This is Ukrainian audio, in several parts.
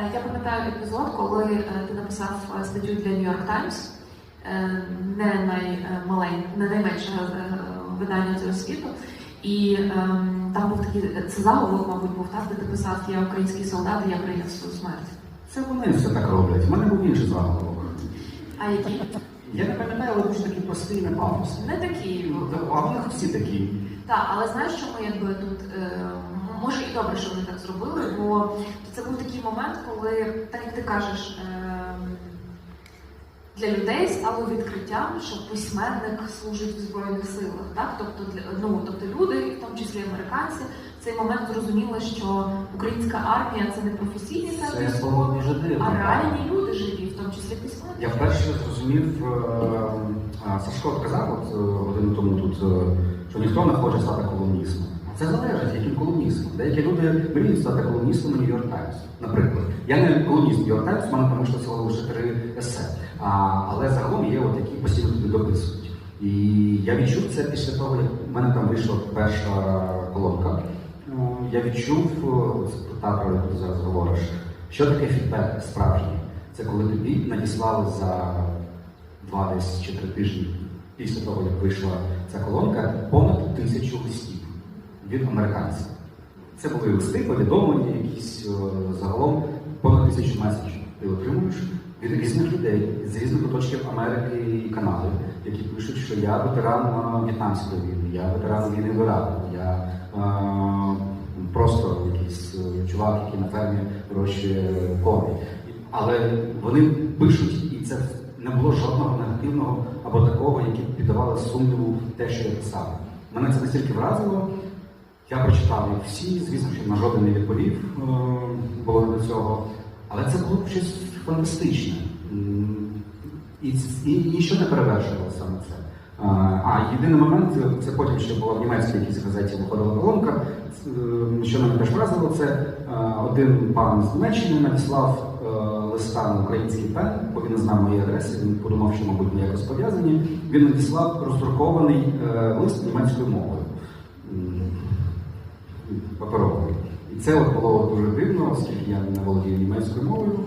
Е, Я пам'ятаю епізод, коли е, ти написав е, статтю для New York Times, не наймалень, не найменше видання цього світу. І ем, там був такий це заголовок, мабуть, був так, де ти писав Я український солдат, і я прийняв свою смерть. Це вони все так роблять. У мене був інший заголовок. А які? Я не пам'ятаю, але дуже такий простий не пафосний. Не такі. А вони всі такі. Так, але знаєш, що ми якби тут е, може і добре, що вони так зробили, бо це був такий момент, коли, так як ти кажеш, е, для людей стало відкриттям, що письменник служить в збройних силах. Так, тобто для ну тобто люди, в тому числі американці, в цей момент зрозуміли, що українська армія це не професійні дивно. а реальні люди живі, в тому числі письменники. Я вперше зрозумів, е, Сашко казав от, е, годину тому тут, е, що ніхто не хоче стати колумністом. Це залежить, яким колумністом. Деякі люди мріють стати колумністом Нью-Йорк Таймс. Наприклад, я не колумніст Нью-Йорк Таймс, в мене це лише три есе. А, але загалом є от які постійно тобі дописують. І я відчув це після того, як в мене там вийшла перша колонка. Ну, Я відчув е, та, про яку ти зараз говориш, що таке фідбек справжній. Це коли тобі надіслали за два десь чи три тижні після того, як вийшла ця колонка, понад тисячу листів від американців. Це були листи, повідомлення, якісь е, загалом понад тисячу меседжів ти отримуєш від різних людей з різних куточків Америки і Канади, які пишуть, що я ветеран е, В'єтнамської війни, я ветеран війни в Іраку, я е, просто якийсь е, чувак, який на фермі вирощує коней. Але вони пишуть, і це не було жодного негативного або такого, яке піддавало сумніву те, що я писав. Мене це настільки вразило. Я прочитав їх всі, звісно, що на жоден не відповів е, було до цього. Але це було щось фантастичне. І, і нічого не перевершувало саме це. А, А єдиний момент, це потім ще була в німецькій якійсь газеті виходила колонка. Е, Що мене теж вразило, це е, один пан з Німеччини надіслав е, листа на український пен, бо він не знав моєї адреси, він подумав, що, мабуть, ми якось пов'язані. Він надіслав роздрукований е, лист німецькою мовою. Паперовий. І це от було дуже дивно, оскільки я не володію німецькою мовою.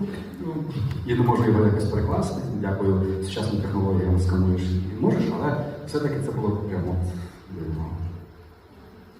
Ну, я не можу його якось перекласти. Дякую сучасним технологіям скануєш і можеш, але все-таки це було прямо дивно.